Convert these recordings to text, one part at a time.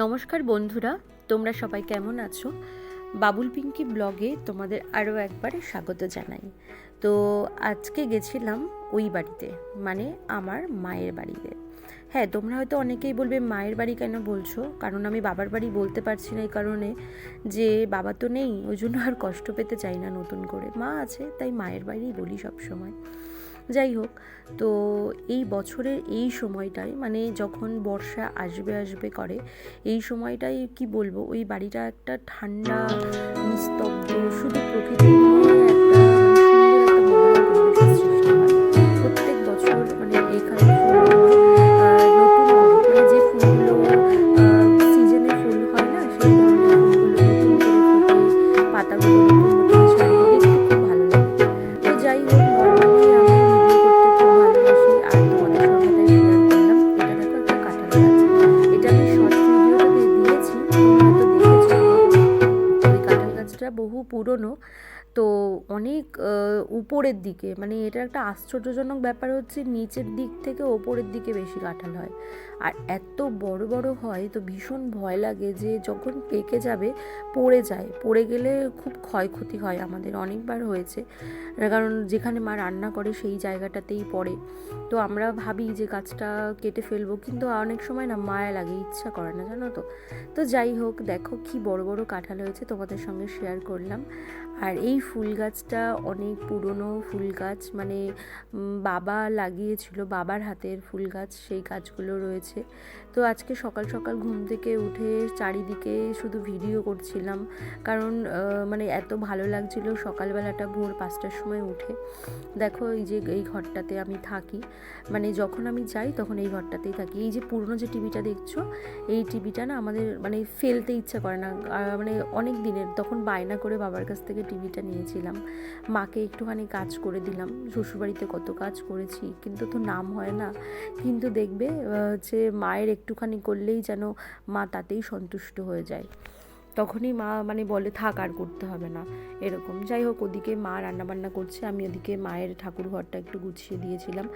নমস্কার বন্ধুরা, তোমরা সবাই কেমন আছো? বাবুল পিঙ্কি ব্লগে তোমাদের আরও একবার স্বাগত জানাই। তো আজকে গেছিলাম ওই বাড়িতে মানে আমার মায়ের বাড়িতে। হ্যাঁ তোমরা হয়তো অনেকেই বলবে, মায়ের বাড়ি কেন বলছো? কারণ আমি বাবার বাড়ি বলতে পারছি না এই কারণে যে বাবা তো নেই, ওই জন্য আর কষ্ট পেতে চাই না নতুন করে। মা আছে, তাই মায়ের বাড়িই বলি সব সময় যাই হোক, তো এই বছরের এই সময়টায় মানে যখন বর্ষা আসবে আসবে করে, এই সময়টাই কি বলব, ওই বাড়িটা একটা ঠান্ডা, নিস্তব্ধ, শুধু প্রকৃতি বহু পুরনো তো অনেক উপরের দিকে মানে এটা একটা আশ্চর্যজনক ব্যাপার হচ্ছে নিচের দিক থেকে ওপরের দিকে বেশি কাঁঠাল হয়। আর এত বড় বড় হয় তো ভীষণ ভয় লাগে যে যখন পেকে যাবে, পড়ে যায়। পড়ে গেলে খুব ক্ষয়ক্ষতি হয় আমাদের, অনেকবার হয়েছে। কারণ যেখানে মা রান্না করে সেই জায়গাটাতেই পড়ে। তো আমরা ভাবি যে গাছটা কেটে ফেলব, কিন্তু অনেক সময় না মায়া লাগে, ইচ্ছা করে না, জানো তো? তো যাই হোক, দেখো কি বড় বড় কাঁঠাল হয়েছে তোমাদের সঙ্গে শেয়ার করলাম। আর এই ফুল গাছটা অনেক পুরনো ফুল গাছ মানে বাবা লাগিয়েছিল, বাবার হাতের ফুল গাছ সেই গাছগুলো রয়েছে। তো আজকে সকাল সকাল ঘুম থেকে উঠে চারিদিকে শুধু ভিডিও করছিলাম, কারণ মানে এত ভালো লাগছিল সকালবেলাটা ভোর পাঁচটার সময় উঠে। দেখো, এই যে, এই ঘরটাতে আমি থাকি মানে যখন আমি যাই তখন এই ঘরটাতেই থাকি। এই যে, পুরনো যে টিভিটা দেখছ, এই টিভিটা না আমাদের মানে ফেলতে ইচ্ছা করে না। মানে অনেক দিনের, তখন বায়না করে বাবার কাছ থেকে টিভিটা নিয়েছিলাম। মাকে একটুখানি কাজ করে দিলাম। শ্বশুরবাড়িতে কত কাজ করেছি, কিন্তু তো নাম হয় না। কিন্তু দেখবে যে মায়ের একটুখানি করলেই যেন মা তাতেই সন্তুষ্ট হয়ে যায়। তখনই মা মানে বলে, থাক, আর করতে হবে না। এরকম। যাই হোক, ওদিকে মা রান্নাবান্না করছে। আমি ওদিকে মায়ের ঠাকুর ঘরটা একটু গুছিয়ে দিয়েছিলাম।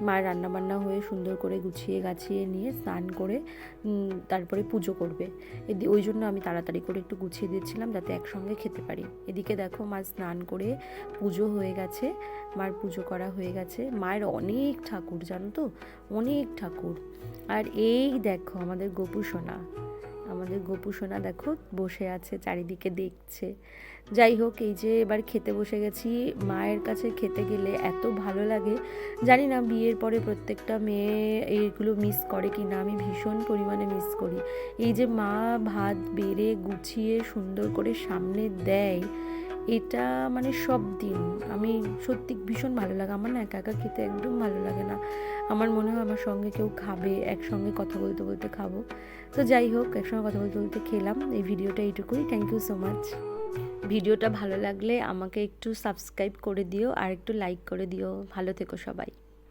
মায়ের রান্নাবান্না হয়ে সুন্দর করে গুছিয়ে গাছিয়ে নিয়ে স্নান করে তারপরে পুজো করবে। এদি, ওই জন্য আমি তাড়াতাড়ি করে একটু গুছিয়ে দিয়েছিলাম যাতে একসঙ্গে খেতে পারি। এদিকে দেখো, মা স্নান করে পুজো হয়ে গেছে। মার পুজো করা হয়ে গেছে। মায়ের অনেক ঠাকুর, জানো তো? অনেক ঠাকুর। আর এই দেখো, আমাদের গোপু সোনা আমাদের গোপু সোনা দেখো বসে আছে, চারিদিকে দেখছে। যাই হোক, এই যে এবার খেতে বসে গেছি। মায়ের কাছে খেতে গেলে এত ভালো লাগে। জানি না বিয়ের পরে প্রত্যেকটা মেয়ে এইগুলো মিস করে কি না আমি ভীষণ পরিমাণে মিস করি। এই যে মা ভাত বেড়ে গুছিয়ে সুন্দর করে সামনে দেয় এটা মানে সব দিন। আমি সত্যি ভীষণ ভালো লাগে। আমার না একা একা খেতে একদম ভালো লাগে না। আমার মনে হয় আমার সঙ্গে কেউ খাবে, একসঙ্গে কথা বলতে বলতে খাব। তো যাই হোক, একসঙ্গে কথা বলতে বলতে খেলাম। এই ভিডিওটা এইটুকুই। থ্যাংক ইউ সো মাচ ভিডিওটা ভালো লাগলে আমাকে একটু সাবস্ক্রাইব করে দিও আর একটু লাইক করে দিও। ভালো থেকো সবাই।